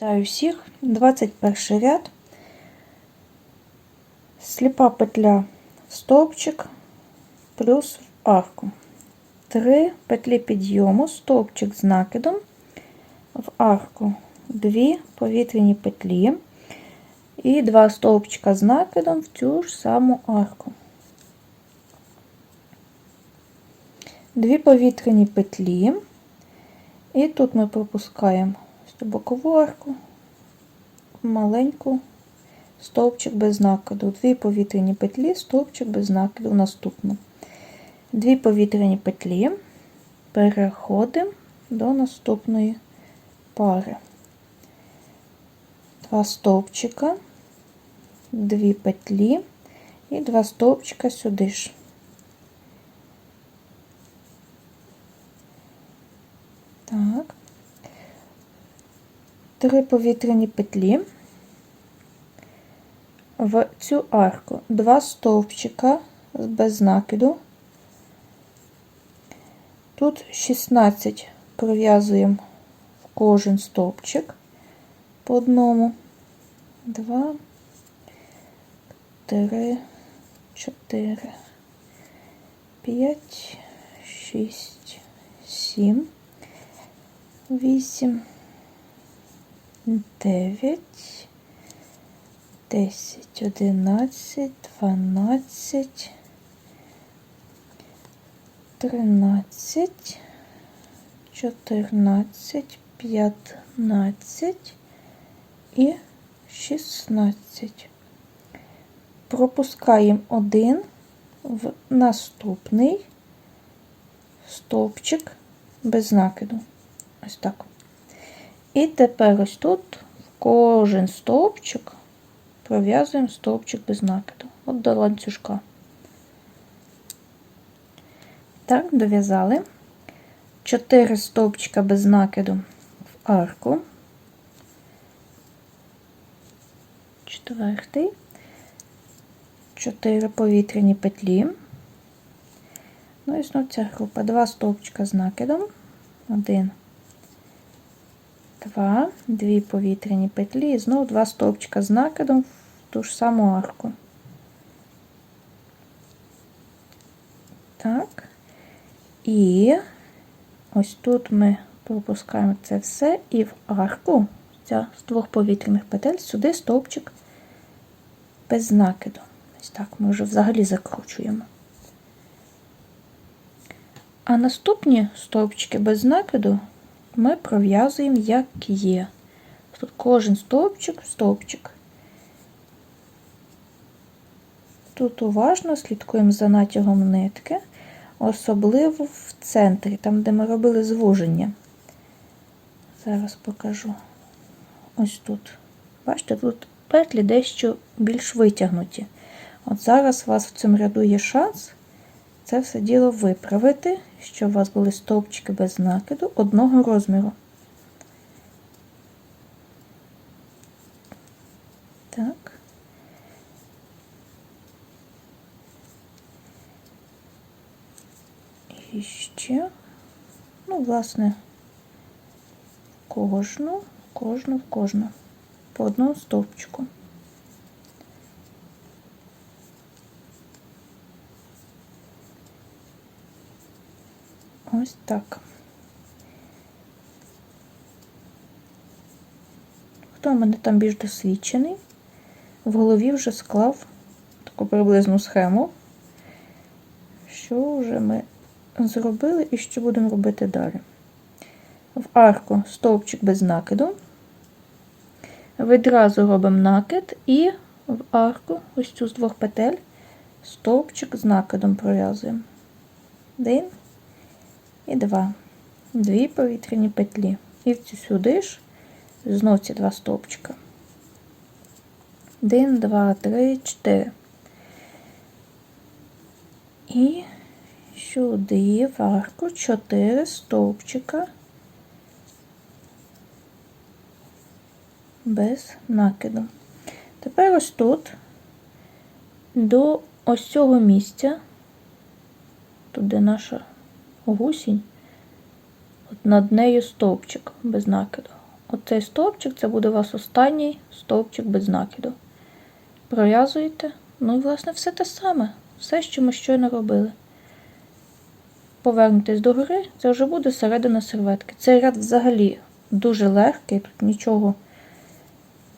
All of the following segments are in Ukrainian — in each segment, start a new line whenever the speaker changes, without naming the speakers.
Вітаю всіх, 21 ряд, сліпа петля в стовпчик плюс в арку. Три петлі підйому, стовпчик з накидом, в арку дві повітряні петлі. І два стовпчика з накидом в цю ж саму арку. Дві повітряні петлі, і тут ми пропускаємо бокову арку, маленьку стовпчик без накиду, дві повітряні петлі, стовпчик без накиду наступну. Дві повітряні петлі, переходимо до наступної пари. Два стовпчика, дві петлі і два стовпчика сюди ж. 3 повітряні петлі в цю арку, 2 стовпчика без накиду. Тут 16 Прив'язуємо в кожен стовпчик по одному, 2, 3, 4, 5, 6, 7, 8, 9, 10, 11, 12, 13, 14, 15 і 16. Пропускаємо один в наступний стовпчик без накиду. Ось так. І тепер ось тут в кожен стовпчик пров'язуємо стовпчик без накиду. От до ланцюжка. Так, дов'язали. 4 стовпчика без накиду в арку. Четвертий. 4 повітряні петлі. Ну і знову ця група. Два стовпчика з накидом. Один. 2, 2 повітряні петлі і знову два стовпчика з накидом в ту ж саму арку. Так. І ось тут ми пропускаємо це все і в арку ця з двох повітряних петель сюди стовпчик без накиду. Ось так ми вже взагалі закручуємо. А наступні стовпчики без накиду ми пров'язуємо, як є. Тут кожен стовпчик, стовпчик. Тут уважно слідкуємо за натягом нитки, особливо в центрі, там, де ми робили звуження. Зараз покажу. Ось тут. Бачите, тут петлі дещо більш витягнуті. От зараз у вас в цьому ряду є шанс це все діло виправити, щоб у вас були стовпчики без накиду одного розміру. Так. І ще, ну, власне, кожну, кожну, кожну по одному стовпчику. Ось так. Хто в мене там більш досвідчений, в голові вже склав таку приблизну схему, що вже ми зробили і що будемо робити далі. В арку стовпчик без накиду, відразу робимо накид і в арку, ось цю з двох петель, стовпчик з накидом пров'язуємо. Один і два. Дві повітряні петлі. І в цю сюди ж знов ці два стовпчика. Один, два, три, чотири. І сюди в арку чотири стовпчика без накиду. Тепер ось тут до ось цього місця, тут де наша гусінь, от над нею стовпчик без накиду. оцей стовпчик це буде у вас останній стовпчик без накиду. Пров'язуєте. Ну і, власне, все те саме. Все, що ми щойно робили. Повернутись до гори, це вже буде середина серветки. Цей ряд взагалі дуже легкий, тут нічого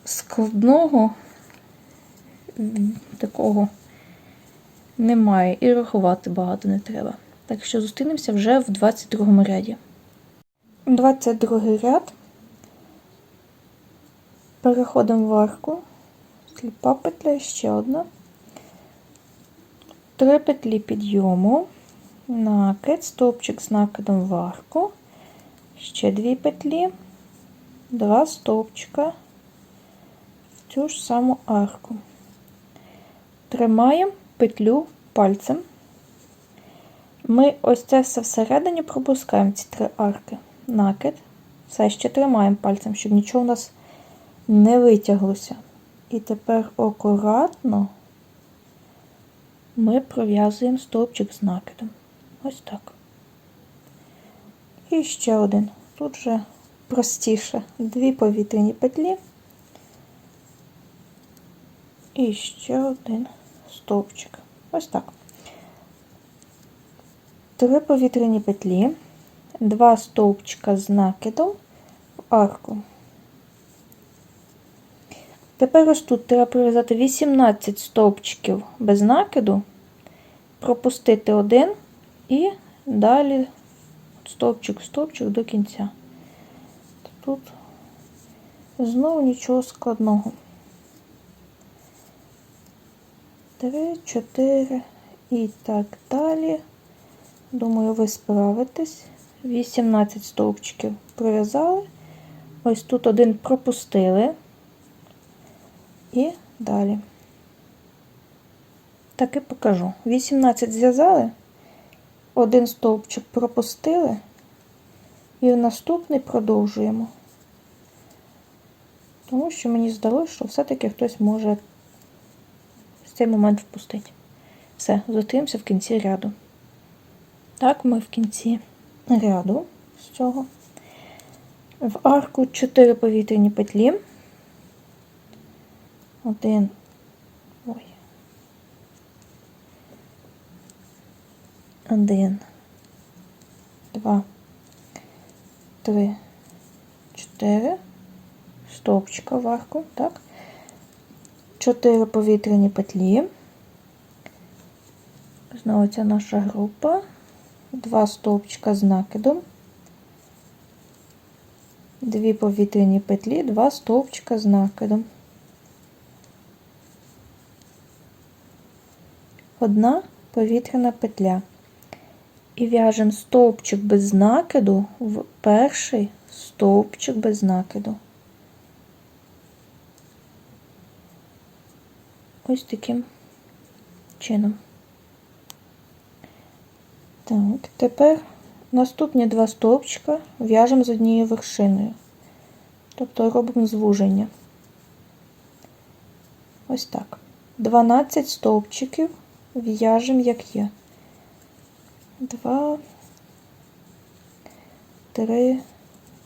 складного такого немає. І рахувати багато не треба. Так що зустрінемося вже в 22 ряді. 22 ряд. Переходимо в арку. Сліпа петля, ще одна. Три петлі підйому, накид, стовпчик з накидом в арку, ще дві петлі, два стовпчика в цю ж саму арку. Тримаємо петлю пальцем. Ми ось це все всередині пропускаємо ці три арки. Накид. Все ще тримаємо пальцем, щоб нічого у нас не витяглося. І тепер акуратно ми пров'язуємо стовпчик з накидом. Ось так. І ще один. Тут вже простіше. Дві повітряні петлі. І ще один стовпчик. Ось так. Три повітряні петлі, два стовпчика з накидом в арку. Тепер ось тут треба пров'язати 18 стовпчиків без накиду, пропустити один і далі стовпчик, стовпчик до кінця. Тут знову нічого складного. Три, чотири і так далі. Думаю, ви справитесь. 18 стовпчиків пров'язали. Ось тут один пропустили. І далі. Так і покажу. 18 зв'язали, один стовпчик пропустили, і в наступний продовжуємо. Тому що мені здалося, що все-таки хтось може в цей момент впустити. Все, зустрінемося в кінці ряду. Так, ми в кінці ряду з цього. В арку 4 повітряні петлі. Один. Ой. Один. Два. Три. Чотири. Стовпчика в арку, так. Чотири повітряні петлі. Знову ця наша група. Два стовпчика з накидом. Дві повітряні петлі, два стовпчика з накидом. Одна повітряна петля. І в'яжемо стовпчик без накиду в перший стовпчик без накиду. Ось таким чином. Так, тепер наступні два стовпчика в'яжемо з однією вершиною. Тобто робимо звуження. Ось так. 12 стовпчиків в'яжемо як є. Два, три,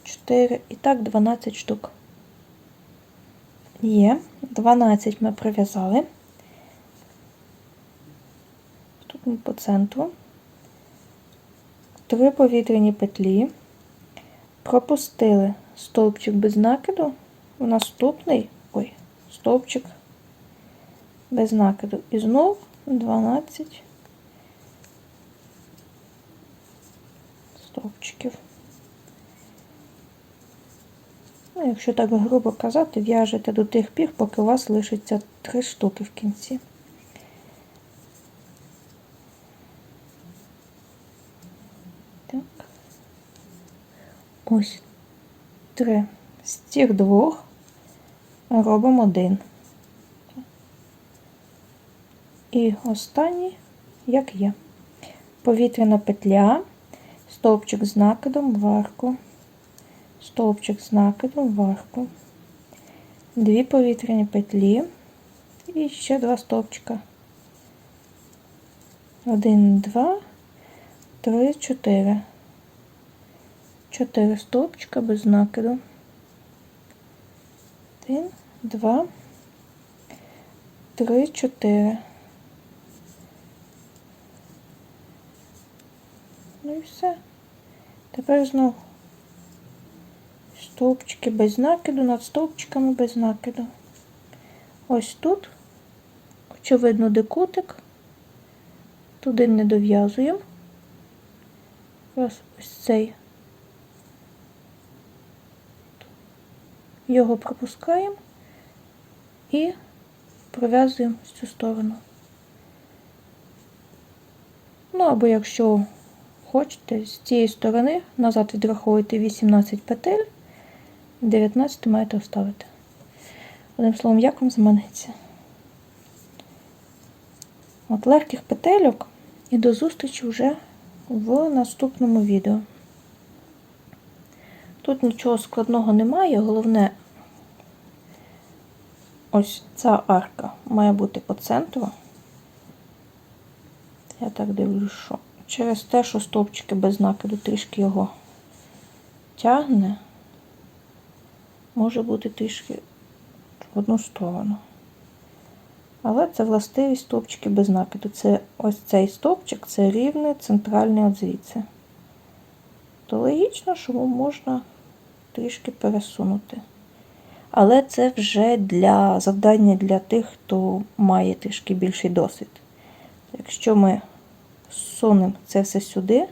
чотири і так 12 штук. Є. 12 ми прив'язали. Тут ми по центру. Три повітряні петлі. Пропустили стовпчик без накиду. В наступний, ой, стовпчик без накиду. І знов 12 стовпчиків. Ну, якщо так грубо казати, в'яжете до тих пір, поки у вас лишиться 3 штуки в кінці. Ось три. З цих двох робимо один. І останній, як є. Повітряна петля, стовпчик з накидом в арку, стовпчик з накидом в арку, дві повітряні петлі і ще два стовпчика. Один, два, три, чотири. Чотири стовпчика без накиду. Один, два, три, чотири. Ну і все. Тепер знову стовпчики без накиду, над стовпчиками без накиду. Ось тут, очевидно, де кутик. Туди не дов'язуємо. Раз ось цей. Його пропускаємо і пров'язуємо цю сторону. Ну, або якщо хочете, з цієї сторони назад відраховуєте 18 петель, 19 маєте оставити. Одним словом, як вам заманеться. От легких петельок і до зустрічі вже в наступному відео. Тут нічого складного немає, головне, ось ця арка має бути по центру. Я так дивлюсь, що через те, що стовпчики без накиду трішки його тягне, може бути трішки в одну сторону. Але це властивість стовпчики без накиду. Це ось цей стовпчик, це рівний центральний от звідси. То логічно, що можна трішки пересунути. Але це вже для завдання для тих, хто має трішки більший досвід. Якщо ми сунемо це все сюди,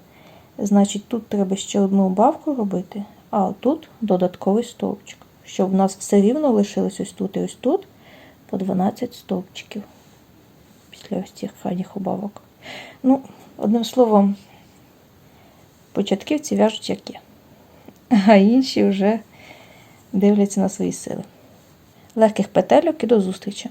значить тут треба ще одну убавку робити, а тут додатковий стовпчик. Щоб в нас все рівно лишилось ось тут і ось тут по 12 стовпчиків після ось цих крайніх убавок. Ну, одним словом, початківці в'яжуть як є, а інші вже дивляться на свої сили. Легких петельок і до зустрічі!